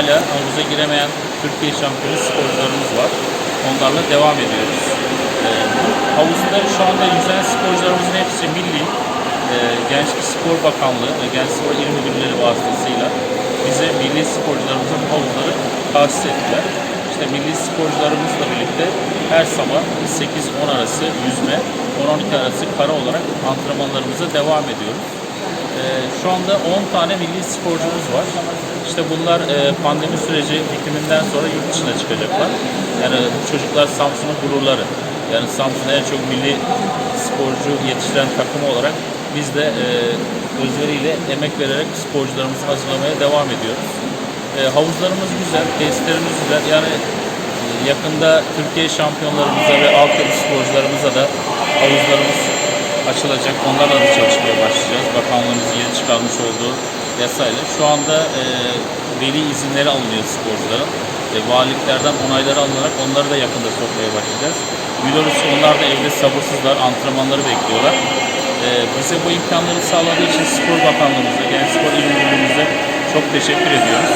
hala havuza giremeyen Türkiye şampiyonu sporcularımız var. Onlarla devam ediyoruz. Bu havuzda şu anda yüzen sporcularımızın hepsi milli. Ee, Gençlik Spor Bakanlığı ve Genç Spor İl Müdürleri vasıtasıyla bize milli sporcularımızın havuzları tahsis ettiler. İşte milli sporcularımızla birlikte her sabah 8-10 arası yüzme, 10-12 arası kara olarak antrenmanlarımıza devam ediyoruz. Ee, şu anda 10 tane milli sporcumuz var. İşte bunlar e, pandemi süreci bitiminden sonra yurt dışına çıkacaklar. Yani çocuklar Samsun'un gururları. Yani Samsun'da en çok milli sporcu yetiştiren takım olarak biz de e, özveriyle emek vererek sporcularımızı hazırlamaya devam ediyoruz. E, havuzlarımız güzel, tesislerimiz güzel. Yani yakında Türkiye şampiyonlarımıza ve altyapı sporcularımıza da havuzlarımız açılacak. Onlarla da çalışmaya başlayacağız. Bakanlığımızın yeni çıkarmış olduğu yasayla. Şu anda e, veli izinleri alınıyor sporcuların. E, valiliklerden onayları alınarak onları da yakında sokmaya başlayacağız. Biliyoruz onlar da evde sabırsızlar, antrenmanları bekliyorlar. E, bize bu imkanları sağladığı için Spor Bakanlığımıza, Genç Spor İl çok teşekkür ediyoruz.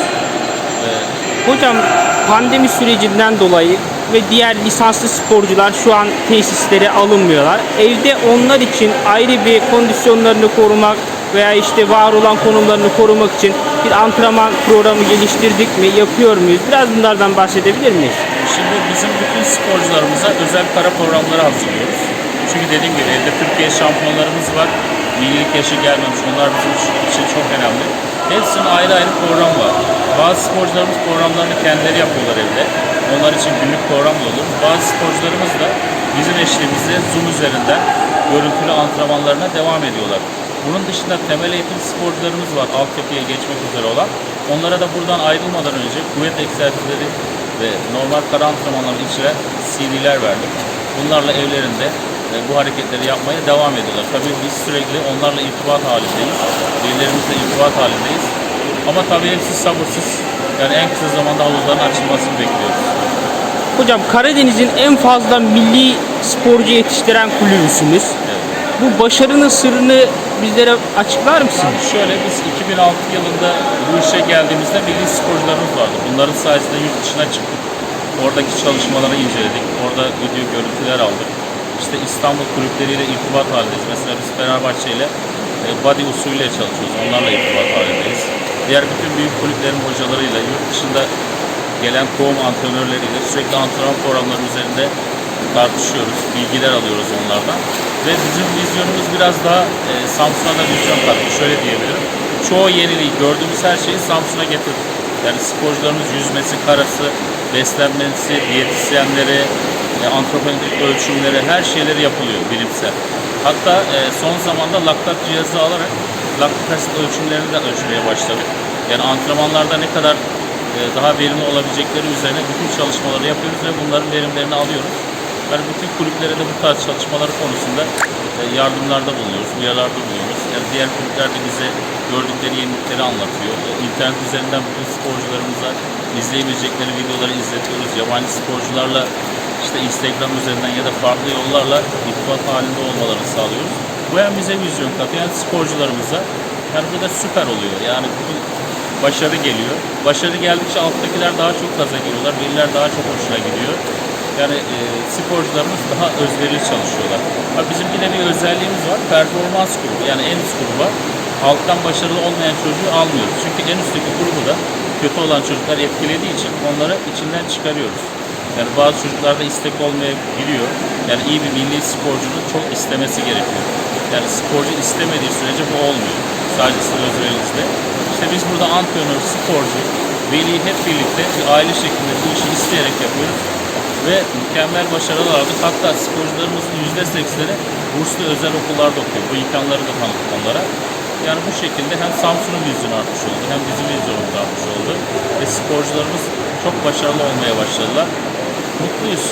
Hocam pandemi sürecinden dolayı ve diğer lisanslı sporcular şu an tesislere alınmıyorlar. Evde onlar için ayrı bir kondisyonlarını korumak veya işte var olan konumlarını korumak için bir antrenman programı geliştirdik mi, yapıyor muyuz? Biraz bunlardan bahsedebilir miyiz? Şimdi bizim bütün sporcularımıza özel para programları hazırlıyoruz. Çünkü dediğim gibi evde Türkiye şampiyonlarımız var. Millilik yaşı gelmemiş. Onlar bizim için çok önemli. Hepsinin ayrı ayrı program var. Bazı sporcularımız programlarını kendileri yapıyorlar evde. Onlar için günlük program da olur. Bazı sporcularımız da bizim eşliğimizde Zoom üzerinden görüntülü antrenmanlarına devam ediyorlar. Bunun dışında temel eğitim sporcularımız var altyapıya geçmek üzere olan. Onlara da buradan ayrılmadan önce kuvvet egzersizleri ve normal kara antrenmanlarını içeren CD'ler verdik. Bunlarla evlerinde e, bu hareketleri yapmaya devam ediyorlar. Tabii biz sürekli onlarla irtibat halindeyiz. Velilerimizle irtibat halindeyiz. Ama tabii hepsi sabırsız. Yani en kısa zamanda havuzların açılmasını bekliyoruz. Hocam Karadeniz'in en fazla milli sporcu yetiştiren kulübüsünüz. Evet. Bu başarının sırrını bizlere açıklar mısın? Şöyle biz 2006 yılında bu işe geldiğimizde milli sporcularımız vardı. Bunların sayesinde yurt dışına çıktık. Oradaki çalışmaları inceledik. Orada video görüntüler aldık. İşte İstanbul kulüpleriyle irtibat halindeyiz. Mesela biz Fenerbahçe ile e, body usulüyle çalışıyoruz. Onlarla irtibat halindeyiz. Diğer bütün büyük kulüplerin hocalarıyla, yurt dışında gelen kovum antrenörleriyle sürekli antrenman programları üzerinde tartışıyoruz. Bilgiler alıyoruz onlardan. Ve bizim vizyonumuz biraz daha e, Samsun'a da vizyon kattı. Şöyle diyebilirim. Çoğu yeniliği, gördüğümüz her şeyi Samsun'a getirdik. Yani sporcularımız yüzmesi, karası, beslenmesi, diyetisyenleri, e, antropometrik ölçümleri, her şeyleri yapılıyor bilimsel. Hatta e, son zamanda laktat cihazı alarak laktik asit ölçümlerini de ölçmeye başladık. Yani antrenmanlarda ne kadar e, daha verimli olabilecekleri üzerine bütün çalışmaları yapıyoruz ve bunların verimlerini alıyoruz. Yani bütün kulüplere de bu tarz çalışmaları konusunda e, yardımlarda bulunuyoruz, uyarılarda bulunuyoruz. Yani diğer kulüpler de bize gördükleri yenilikleri anlatıyor. E, İnternet üzerinden bütün sporcularımıza izleyebilecekleri videoları izletiyoruz. Yabancı sporcularla işte Instagram üzerinden ya da farklı yollarla irtibat halinde olmalarını sağlıyoruz. Bu hem bize vizyon katıyor hem sporcularımıza. Yani bu da süper oluyor. Yani bugün başarı geliyor. Başarı geldikçe alttakiler daha çok gaza geliyorlar. Veliler daha çok hoşuna gidiyor. Yani e, sporcularımız daha özverili çalışıyorlar. Ha, bizim yine bir özelliğimiz var. Performans grubu. Yani en üst gruba alttan başarılı olmayan çocuğu almıyoruz. Çünkü en üstteki grubu da kötü olan çocuklar etkilediği için onları içinden çıkarıyoruz. Yani bazı çocuklarda istek olmayabiliyor. Yani iyi bir milli sporcunun çok istemesi gerekiyor. Yani sporcu istemediği sürece bu olmuyor. Sadece sizin özverinizle. İşte biz burada antrenör, sporcu, veli hep birlikte bir aile şeklinde bu işi isteyerek yapıyoruz. Ve mükemmel başarılar aldık. Hatta sporcularımızın %80'i burslu özel okullarda okuyor. Bu imkanları da tanıdık onlara. Yani bu şekilde hem Samsun'un vizyonu artmış oldu hem bizim vizyonumuz artmış oldu. Ve sporcularımız çok başarılı olmaya başladılar. Mutluyuz.